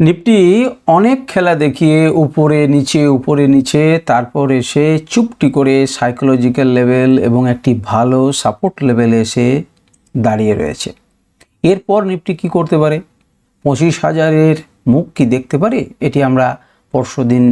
Nifty অনেক খেলা দেখিয়ে উপরে নিচে উপরে নিচে, তারপর এসে চুপটি করে সাইকোলজিক্যাল লেভেল এবং একটি ভালো সাপোর্ট লেভেলে এসে দাঁড়িয়ে রয়েছে। এরপর নিফটি কি করতে পারে? পঁচিশ হাজারের মুখ কি দেখতে পারে? এটি আমরা পরশু দিন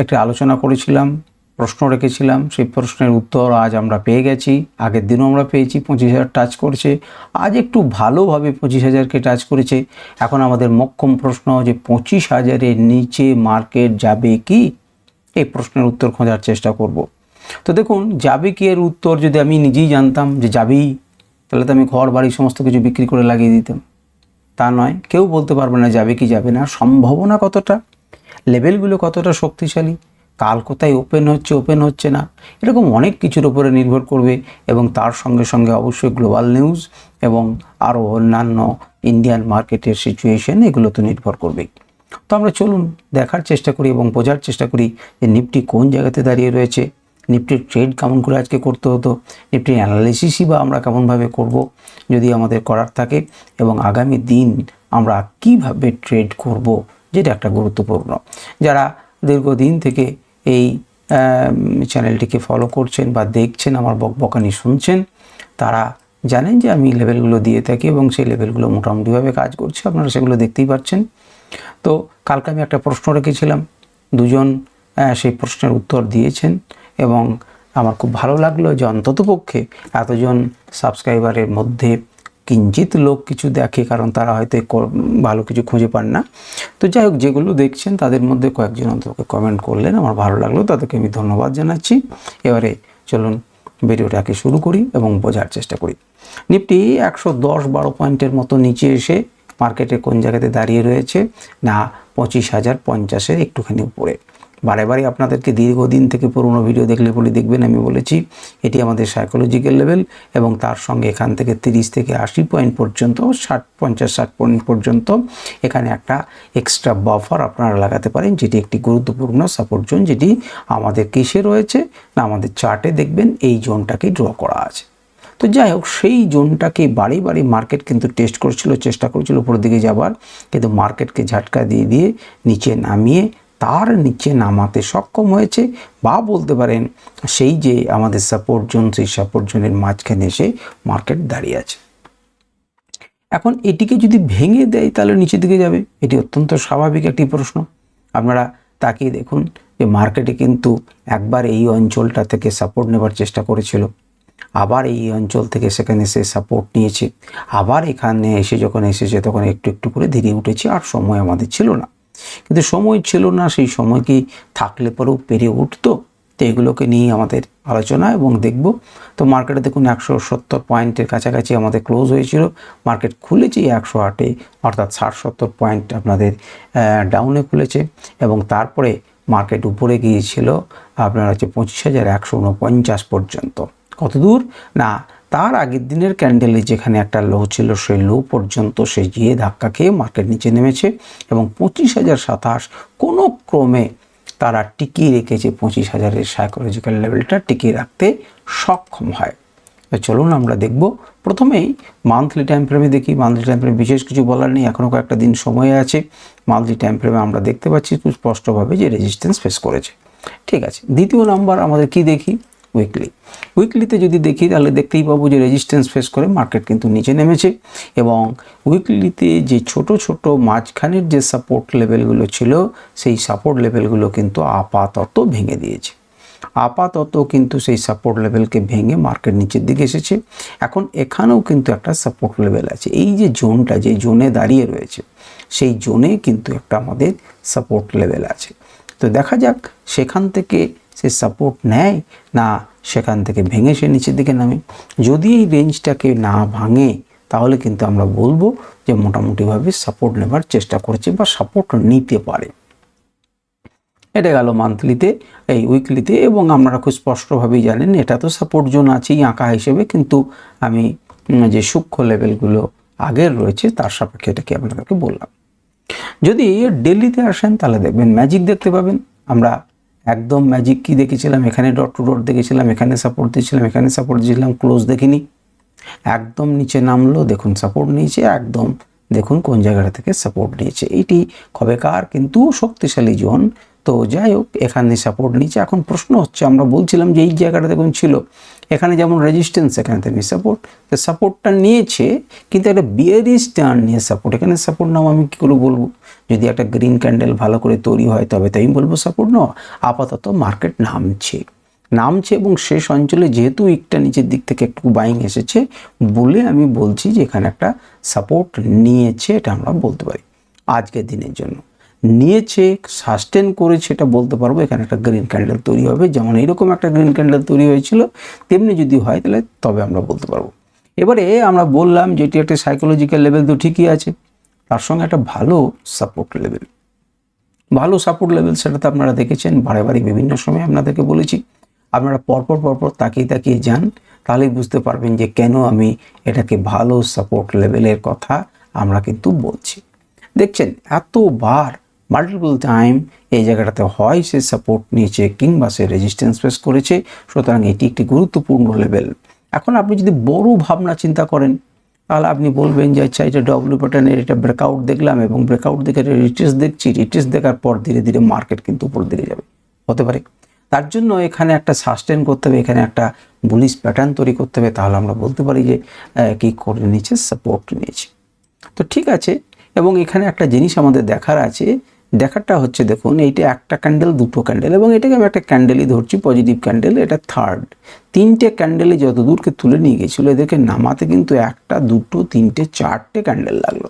একটি আলোচনা করেছিলাম। প্রশ্ন রেখেছিলাম, সেই প্রশ্নের উত্তর আজ আমরা পেয়ে গেছি। আগের দিনও আমরা পেয়েছি, পঁচিশ হাজার টাচ করছে। আজ একটু ভালোভাবে পঁচিশ হাজারকে টাচ করেছে। এখন আমাদের মক্ষম প্রশ্ন যে পঁচিশ হাজারের নিচে মার্কেট যাবে কি? এই প্রশ্নের উত্তর খোঁজার চেষ্টা করব। তো দেখুন, যাবে কি এর উত্তর যদি আমি নিজেই জানতাম যে যাবেই, তাহলে তো আমি ঘর, বাড়ি সমস্ত কিছু বিক্রি করে লাগিয়ে দিতাম। তা নয়, কেউ বলতে পারবে না যাবে কি যাবে না। সম্ভাবনা কতটা? লেভেলগুলো কতটা শক্তিশালী? কাল কোথায় ওপেন হচ্ছে ওপেন হচ্ছে না, এরকম অনেক কিছুর উপরে নির্ভর করবে এবং তার সঙ্গে সঙ্গে অবশ্যই গ্লোবাল নিউজ এবং আরও অন্যান্য ইন্ডিয়ান মার্কেটের সিচুয়েশন এগুলো তো নির্ভর করবে তো আমরা চলুন দেখার চেষ্টা করি এবং বোঝার চেষ্টা করি যে নিফটি কোন জায়গাতে দাঁড়িয়ে রয়েছে, নিফটির ট্রেড কেমন করে আজকে করতে হতো, নিফটির অ্যানালিসিসই বা আমরা কেমনভাবে করব যদি আমাদের করার থাকে এবং আগামী দিন আমরা কীভাবে ট্রেড করব, যেটা একটা গুরুত্বপূর্ণ। যারা দীর্ঘদিন থেকে এই চ্যানেলটিকে ফলো করছেন বা দেখছেন, আমার বকবকানি শুনছেন, তারা জানেন যে আমি লেভেলগুলো দিয়ে থাকি এবং সেই লেভেলগুলো মোটামুটিভাবে কাজ করছে, আপনারা সেগুলো দেখতেই পাচ্ছেন। তো কালকে আমি একটা প্রশ্ন রেখেছিলাম, দুজন সেই প্রশ্নের উত্তর দিয়েছেন এবং আমার খুব ভালো লাগল যে অন্ততপক্ষে এতজন সাবস্ক্রাইবারের মধ্যে কিঞ্চিত লোক কিছু দেখে, কারণ তারা হয়তো ভালো কিছু খুঁজে পান না। তো যাই হোক, যেগুলো দেখছেন তাদের মধ্যে কয়েকজন অন্তকে কমেন্ট করলেন। আমার ভালো লাগল, তাদেরকে আমি ধন্যবাদ জানাচ্ছি। এবারে চলুন ভিডিওটাকে শুরু করি এবং বোঝার চেষ্টা করি। নিফটি একশো দশ বারো পয়েন্টের মতো নিচে এসে মার্কেটে কোন জায়গাতে দাঁড়িয়ে রয়েছে? না, পঁচিশ হাজার পঞ্চাশের একটুখানি উপরে। বারে বারে আপনাদেরকে দীর্ঘদিন থেকে পুরনো ভিডিও দেখলে বলে দেখবেন, আমি বলেছি, এটি আমাদের সাইকোলজিক্যাল লেভেল এবং তার সঙ্গে এখান থেকে তিরিশ থেকে আশি পয়েন্ট পর্যন্ত, ষাট, পঞ্চাশ, ষাট পয়েন্ট পর্যন্ত এখানে একটা এক্সট্রা বাফার আপনারা লাগাতে পারেন, যেটি একটি গুরুত্বপূর্ণ সাপোর্ট জোন যেটি আমাদের কিসে রয়েছে না আমাদের চার্টে দেখবেন, এই জোনটাকে ড্র করা আছে। তো যাই হোক, সেই জোনটাকে বাড়ি বাড়ি মার্কেট কিন্তু টেস্ট করছিল, চেষ্টা করছিল, উপরের দিকে যাবার, কিন্তু মার্কেটকে ঝাটকা দিয়ে দিয়ে নিচে নামিয়ে তার নিচে নামাতে সক্ষম হয়েছে বা বলতে পারেন সেই যে আমাদের সাপোর্ট জোন সেই সাপোর্ট জোনের মাঝখানে এসে মার্কেট দাঁড়িয়ে আছে। এখন এটিকে যদি ভেঙে দেয় তাহলে নিচের দিকে যাবে? এটি অত্যন্ত স্বাভাবিক একটি প্রশ্ন। আপনারা তাকিয়ে দেখুন যে মার্কেটে কিন্তু একবার এই অঞ্চলটা থেকে সাপোর্ট নেবার চেষ্টা করেছিল। আবার এই অঞ্চল থেকে সেখানে সে সাপোর্ট নিয়েছে। আবার এখানে এসে যখন এসেছে তখন একটু একটু করে ধীরে উঠেছে আর সময় আমাদের ছিল না। কিন্তু সময় ছিল না, সেই সময় কি থাকলে পরেও পেরে উঠতো? তো এগুলোকে নিয়ে আমাদের আলোচনা এবং দেখব। তো মার্কেটে দেখুন একশো সত্তর পয়েন্টের কাছাকাছি আমাদের ক্লোজ হয়েছিল। মার্কেট খুলেছে একশো আটে অর্থাৎ ষাট সত্তর পয়েন্ট আপনাদের ডাউনে খুলেছে। এবং তারপরে মার্কেট উপরে গিয়েছিল আপনার হচ্ছে পঁচিশ হাজার একশো উনপঞ্চাশ পর্যন্ত। কত দূর? না তার আগের দিনের ক্যান্ডেলে যেখানে একটা লো ছিল, সেই লো পর্যন্ত সে গিয়ে ধাক্কা খেয়ে মার্কেট নিচে নেমেছে এবং পঁচিশ হাজার সাতাশ কোনো ক্রমে তারা টিকিয়ে রেখেছে পঁচিশ হাজারের সাইকোলজিক্যাল লেভেলটা টিকিয়ে রাখতে সক্ষম হয়। চলুন আমরা দেখব। প্রথমেই মান্থলি টাইম ফ্রেমে দেখি। মান্থলি টাইম ফ্রেমে বিশেষ কিছু বলার নেই এখনও কয়েকটা দিন সময় আছে। মান্থলি টাইম ফ্রেমে আমরা দেখতে পাচ্ছি খুব স্পষ্টভাবে যে রেজিস্ট্যান্স ফেস করেছে। ঠিক আছে, দ্বিতীয় নাম্বার আমাদের কি দেখি? উইকলি উইকলিতে যদি দেখি, তাহলে দেখতেই পাবো যে রেজিস্ট্যান্স ফেস করে মার্কেট কিন্তু নিচে নেমেছে এবং উইকলিতে যে ছোট ছোট মাঝখানের যে সাপোর্ট লেভেলগুলো ছিল, সেই সাপোর্ট লেভেলগুলো কিন্তু আপাতত ভেঙে দিয়েছে। আপাতত কিন্তু সেই সাপোর্ট লেভেলকে ভেঙে মার্কেট নিচের দিকে এসেছে। এখন এখানেও কিন্তু একটা সাপোর্ট লেভেল আছে। এই যে জোনটা, যে জোনে দাঁড়িয়ে রয়েছে, সেই জোনে কিন্তু একটা আমাদের সাপোর্ট লেভেল আছে। তো দেখা যাক সেখান থেকে সে সাপোর্ট নেয় না সেখান থেকে ভেঙে সে নিচের দিকে নামে। যদি এই রেঞ্জটাকে না ভাঙে, তাহলে কিন্তু আমরা বলব যে মোটামুটিভাবে সাপোর্ট নেবার চেষ্টা করছে বা সাপোর্ট নিতে পারে। এটা গেল মান্থলিতে এই উইকলিতে এবং আপনারা খুব স্পষ্টভাবেই জানেন, এটা তো সাপোর্ট জোন আছেই আঁকা হিসেবে, কিন্তু আমি যে সূক্ষ্ম লেভেলগুলো আগের রয়েছে, তার সাপেক্ষে এটাকে আপনাদেরকে বললাম। যদি ডেলিতে আসেন, তাহলে দেখবেন ম্যাজিক দেখতে পাবেন। আমরা একদম ম্যাজিক কি দেখেছিলাম? এখানে ডট টু ডট দেখেছিলাম, এখানে সাপোর্ট দিয়েছিলাম, এখানে সাপোর্ট দিয়েছিলাম ক্লোজ দেখিনি। একদম নিচে নামলো, দেখুন সাপোর্ট নিয়েছে, একদম দেখুন কোন জায়গাটা থেকে সাপোর্ট নিয়েছে। এইটি কবেকার কিন্তু শক্তিশালী জোন। তো যাই হোক, এখানে সাপোর্ট নিচ্ছে এখন প্রশ্ন হচ্ছে, আমরা বলছিলাম যে এই জায়গাটা দেখুন ছিল। এখানে যেমন রেজিস্ট্যান্স এখানে তেমনি সাপোর্ট তো সাপোর্টটা নিয়েছে, কিন্তু একটা বিয়ারিস টার্ন নিয়ে সাপোর্ট এখানে সাপোর্ট নাম আমি কী করে বলব? যদি একটা গ্রিন ক্যান্ডেল ভালো করে তৈরি হয়, তবে তাই আমি বলব সাপোর্ট নাও আপাতত মার্কেট নামছে। নামছে এবং শেষ অঞ্চলে যেহেতু উইকটা নিচের দিক থেকে একটু বাইং এসেছে বলে আমি বলছি যে এখানে একটা সাপোর্ট নিয়েছে, এটা আমরা বলতে পারি আজকের দিনের জন্য। নিয়েছে সাস্টেন করেছে, এটা বলতে পারব, এখানে একটা গ্রিন ক্যান্ডেল তৈরি হবে। যেমন এইরকম একটা গ্রিন ক্যান্ডেল তৈরি হয়েছিল, তেমনি যদি হয় তাহলে তবে আমরা বলতে পারব। এবারে আমরা বললাম যে এটি একটা সাইকোলজিক্যাল লেভেল তো ঠিকই আছে। তার সঙ্গে একটা ভালো সাপোর্ট লেভেল ভালো সাপোর্ট লেভেল সেটা তো আপনারা দেখেছেন বারে বারে বিভিন্ন সময় আপনাদেরকে বলেছি। আপনারা পরপর পরপর তাকিয়ে তাকিয়ে যান, তাহলেই বুঝতে পারবেন যে কেন আমি এটাকে ভালো সাপোর্ট লেভেলের কথা আমরা কিন্তু বলছি। দেখছেন, এতবার মাল্টিপল টাইম এই জায়গাটাতে হয় সে সাপোর্ট নিয়েছে কিংবা সে রেজিস্ট্যান্স ফেস করেছে, সুতরাং এটি একটি গুরুত্বপূর্ণ লেভেল এখন আপনি যদি বড় ভাবনা চিন্তা করেন তাহলে আপনি বলবেন যে আচ্ছা এটা ডব্লিউ প্যাটার্নের এটা ব্রেকআউট দেখলাম এবং ব্রেকআউট দেখে রিটেস্ট দেখছি। রিটেস্ট দেখার পর ধীরে ধীরে মার্কেট কিন্তু উপর দিকে যাবে। হতে পারে। তার জন্য এখানে একটা সাস্টেন করতে হবে, এখানে একটা বুলিশ প্যাটার্ন তৈরি করতে হবে। তাহলে আমরা বলতে পারি যে কি করে নিয়েছে সাপোর্ট নিয়েছে। তো ঠিক আছে। এবং এখানে একটা জিনিস আমাদের দেখার আছে দেখারটা হচ্ছে দেখুন, এইটা একটা ক্যান্ডেল দুটো ক্যান্ডেল এবং এটাকে আমি একটা ক্যান্ডেলই ধরছি পজিটিভ ক্যান্ডেল এটা থার্ড তিনটে ক্যান্ডেলে যত দূরকে তুলে নিয়ে গেছিল, এদেরকে নামাতে কিন্তু একটা, দুটো, তিনটে, চারটে ক্যান্ডেল লাগল।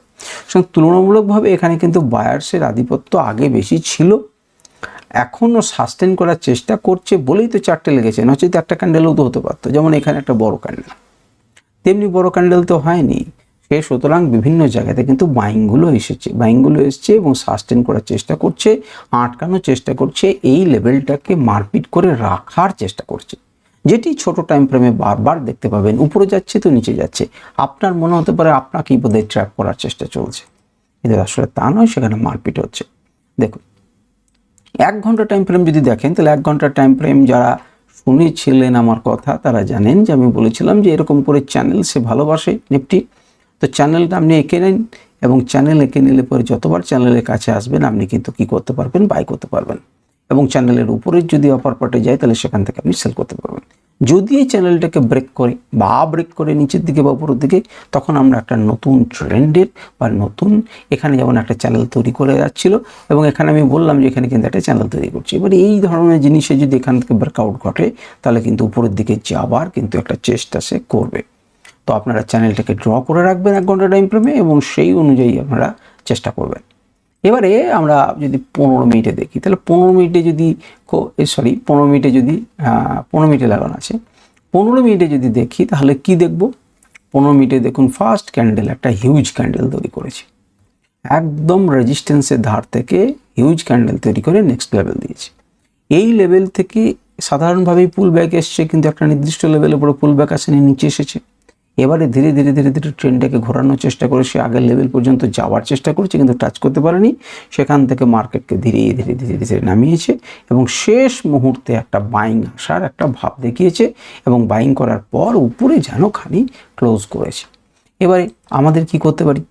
সুতরাং তুলনামূলকভাবে এখানে কিন্তু বায়ার্সের আধিপত্য আগে বেশি ছিল। এখনও সাস্টেন করার চেষ্টা করছে বলেই তো চারটে লেগেছে নচেত একটা ক্যান্ডেলও তো হতে পারতো, যেমন এখানে একটা বড় ক্যান্ডেল তেমনি বড় ক্যান্ডেল তো হয়নি। সুতরাং বিভিন্ন জায়গাতে কিন্তু বাইংগুলো এসেছে। বাইংগুলো এসছে এবং সাস্টেন করার চেষ্টা করছে, আটকানোর চেষ্টা করছে, এই লেভেলটাকে মারপিট করে রাখার চেষ্টা করছে। যেটি ছোট টাইম ফ্রেমে বারবার দেখতে পাবেন। উপরে যাচ্ছে তো নিচে যাচ্ছে। আপনার মনে হতে পারে আপনাকেই বোধহয় ট্র্যাপ করার চেষ্টা চলছে। কিন্তু আসলে তা নয়, সেখানে মারপিট হচ্ছে। দেখুন, এক ঘণ্টা টাইম ফ্রেম যদি দেখেন, তাহলে এক ঘণ্টা টাইম ফ্রেম যারা শুনেছিলেন আমার কথা, তারা জানেন যে আমি বলেছিলাম যে এরকম করে চ্যানেল সে ভালোবাসে নিফটি তো চ্যানেলটা আপনি এঁকে নিন এবং চ্যানেল এঁকে নিলে পরে যতবার চ্যানেলের কাছে আসবেন, আপনি কিন্তু কি করতে পারবেন? বাই করতে পারবেন। এবং চ্যানেলের উপরে যদি অপার পার্টে যায়, তাহলে সেখান থেকে আপনি সেল করতে পারবেন। যদি এই চ্যানেলটাকে ব্রেক করে বা ব্রেক করে নিচের দিকে বা উপরের দিকে, তখন আমরা একটা নতুন ট্রেন্ডের বা নতুন এখানে যেমন একটা চ্যানেল তৈরি করে যাচ্ছিল এবং এখানে আমি বললাম যে এখানে কিন্তু একটা চ্যানেল তৈরি করছি। এবার এই ধরনের জিনিসে যদি এখান থেকে ব্রেকআউট ঘটে, তাহলে কিন্তু উপরের দিকে যাবার কিন্তু একটা চেষ্টা সে করবে। তো আপনারা চ্যানেলটাকে ড্র করে রাখবেন এক ঘণ্টা টাইম ফ্রেমে এবং সেই অনুযায়ী আপনারা চেষ্টা করবেন। এবারে আমরা যদি পনেরো মিনিটে দেখি, তাহলে পনেরো মিনিটে যদি সরি পনেরো মিনিটে যদি পনেরো মিনিটে লাগানো আছে। পনেরো মিনিটে যদি দেখি, তাহলে কি দেখব? পনেরো মিনিটে দেখুন ফার্স্ট ক্যান্ডেল একটা হিউজ ক্যান্ডেল তৈরি করেছে। একদম রেজিস্ট্যান্সের ধার থেকে হিউজ ক্যান্ডেল তৈরি করে নেক্সট লেভেল দিয়েছে। এই লেভেল থেকে সাধারণভাবেই পুল ব্যাক এসছে, কিন্তু একটা নির্দিষ্ট লেভেলের উপরে পুল ব্যাক আসেনি, নিচে এসেছে। এবারে ধীরে ধীরে ধীরে ধীরে ট্রেনটাকে ঘোরানোর চেষ্টা করে সে আগের লেভেল পর্যন্ত যাওয়ার চেষ্টা করছে, কিন্তু টাচ করতে পারেনি। সেখান থেকে মার্কেটকে ধীরে ধীরে ধীরে ধীরে নামিয়েছে এবং শেষ মুহূর্তে একটা বাইং আসার একটা ভাব দেখিয়েছে এবং বাইং করার পর উপরে যেন খানি ক্লোজ করেছে। এবারে আমাদের কি করতে পারি?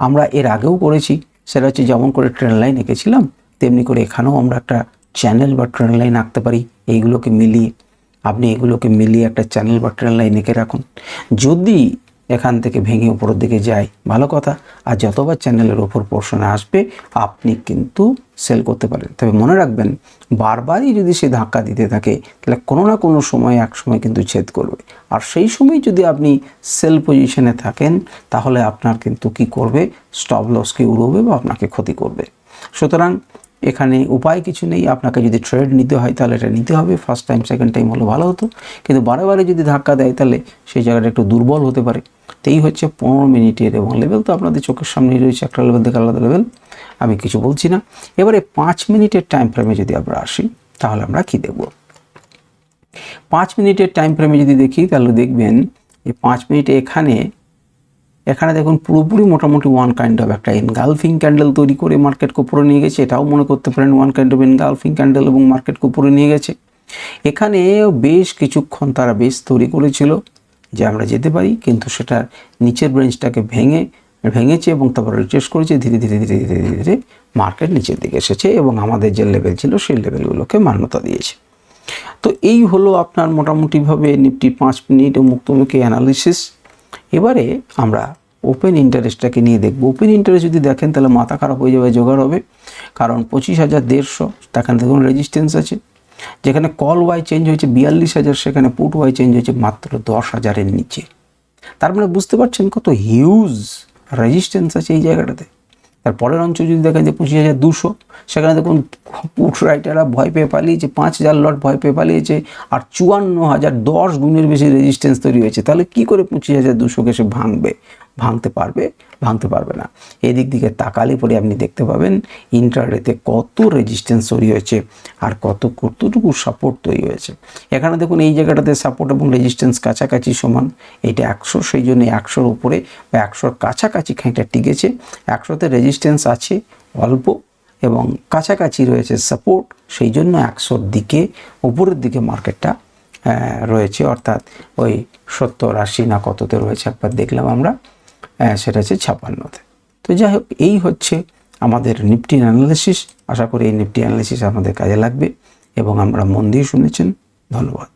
আমরা এর আগেও করেছি, সেটা হচ্ছে যেমন করে ট্রেন লাইন এঁকেছিলাম, তেমনি করে এখানেও আমরা একটা চ্যানেল বা ট্রেন লাইন আঁকতে পারি, এইগুলোকে মিলিয়ে। আপনি এগুলোকে মিলিয়ে একটা চ্যানেল বা ট্রেন লাইন এঁকে রাখুন। যদি এখান থেকে ভেঙে উপরের দিকে যায়, ভালো কথা। আর যতবার চ্যানেলের ওপর পোর্শনে আসবে, আপনি কিন্তু সেল করতে পারেন। তবে মনে রাখবেন, বারবারই যদি সে ধাক্কা দিতে থাকে, তাহলে কোনো না কোনো সময় এক সময় কিন্তু ছেদ করবে। আর সেই সময় যদি আপনি সেল পজিশনে থাকেন, তাহলে আপনার কিন্তু কি করবে? স্টপ লসকে উড়বে বা আপনাকে ক্ষতি করবে। সুতরাং এখানে উপায় কিছু নেই। আপনাকে যদি ট্রেড নিতে হয়, তাহলে এটা নিতে হবে। ফার্স্ট টাইম সেকেন্ড টাইম হলো ভালো হতো। কিন্তু বারে বারে যদি ধাক্কা দেয়, তাহলে সেই জায়গাটা একটু দুর্বল হতে পারে। তো এই হচ্ছে পনেরো মিনিটের এবং লেভেল তো আপনাদের চোখের সামনেই রয়েছে। একটা লেভেল থেকে আলাদা লেভেল আমি কিছু বলছি না। এবারে পাঁচ মিনিটের টাইম ফ্রেমে যদি আমরা আসি, তাহলে আমরা কি দেখব? পাঁচ মিনিটের টাইম ফ্রেমে যদি দেখি, তাহলে দেখবেন এই পাঁচ মিনিটে এখানে এখানে দেখুন পুরোপুরি মোটামুটি ওয়ান কাইন্ড অফ একটা এনগালফিং ক্যান্ডেল তৈরি করে মার্কেটকে উপরে নিয়ে গেছে। এটাও মনে করতে পারেন one kind of engulfing candle এবং মার্কেটকে উপরে নিয়ে গেছে। এখানে বেশ কিছুক্ষণ তারা বেশ তৈরি করেছিল যে আমরা যেতে পারি, কিন্তু সেটার নিচের ব্রেঞ্চটাকে ভেঙে, ভেঙেছে এবং তারপর রিটেস্ট করেছে, ধীরে ধীরে ধীরে ধীরে ধীরে ধীরে মার্কেট নিচের দিকে এসেছে এবং আমাদের যে লেভেল ছিল সেই লেভেলগুলোকে মান্যতা দিয়েছে। তো এই হলো আপনার মোটামুটিভাবে নিফটি পাঁচ মিনিট ও মুক্তমুখী অ্যানালিসিস এবারে আমরা ওপেন ইন্টারেস্টটাকে নিয়ে দেখব। ওপেন ইন্টারেস্ট যদি দেখেন, তাহলে মাথা খারাপ হয়ে যাবে, জোগাড় হবে। কারণ পঁচিশ হাজার দেড়শো সেখানে দেখুন রেজিস্ট্যান্স আছে। যেখানে কল ওয়াই চেঞ্জ হয়েছে বিয়াল্লিশ হাজার, সেখানে পুট ওয়াই চেঞ্জ হয়েছে মাত্র দশ হাজারের নিচে। তার মানে বুঝতে পারছেন কত হিউজ রেজিস্ট্যান্স আছে এই জায়গাটাতে। তার পরের অঞ্চল যদি দেখেন যে পঁচিশ হাজার দুশো, সেখানে দেখুন পুট রাইটাররা ভয় পেয়ে পালিয়েছে, পাঁচ হাজার লট ভয় পেয়ে পালিয়েছে, আর চুয়ান্ন হাজার দশ গুণের বেশি রেজিস্ট্যান্স তৈরি হয়েছে। তাহলে কি করে পঁচিশ হাজার দুশোকে সে ভাঙবে? ভাঙতে পারবে ভাঙতে পারবে না। এদিক দিকে তাকালে পরে আপনি দেখতে পাবেন ইন্টারডেতে কত রেজিস্ট্যান্স তৈরি হয়েছে আর কত কতটুকু সাপোর্ট তৈরি হয়েছে। এখানে দেখুন এই জায়গাটাতে সাপোর্ট এবং রেজিস্ট্যান্স কাছাকাছি সমান। এটা একশো, সেই জন্য একশোর উপরে বা একশোর কাছাকাছি খানিকটা টিকেছে। একশোতে রেজিস্ট্যান্স আছে অল্প এবং কাছাকাছি রয়েছে সাপোর্ট সেই জন্য একশোর দিকে, উপরের দিকে মার্কেটটা রয়েছে। অর্থাৎ ওই সত্তর, আশি না কততে রয়েছে, একবার দেখলাম আমরা। সেটা হচ্ছে ছাপ্পান্নতে। তো যাই হোক, এই হচ্ছে আমাদের নিফটি অ্যানালিসিস আশা করি এই নিফটি অ্যানালিসিস আপনাদের কাজে লাগবে এবং আমরা মন দিয়ে শুনেছেন। ধন্যবাদ।